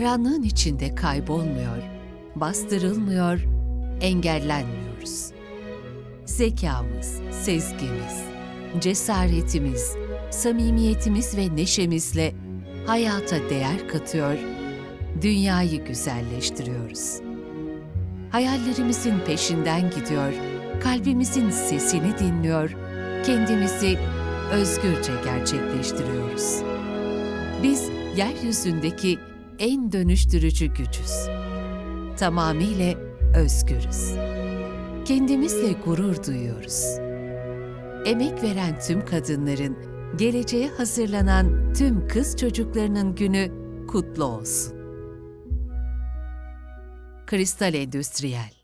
karanlığın içinde kaybolmuyor, bastırılmıyor, engellenmiyoruz. Zekamız, sezgimiz, cesaretimiz, samimiyetimiz ve neşemizle hayata değer katıyor, dünyayı güzelleştiriyoruz. Hayallerimizin peşinden gidiyor, kalbimizin sesini dinliyor, kendimizi özgürce gerçekleştiriyoruz. Biz yeryüzündeki en dönüştürücü gücüz. Tamamıyla özgürüz. Kendimizle gurur duyuyoruz. Emek veren tüm kadınların, geleceğe hazırlanan tüm kız çocuklarının günü kutlu olsun. Kristal Endüstriyel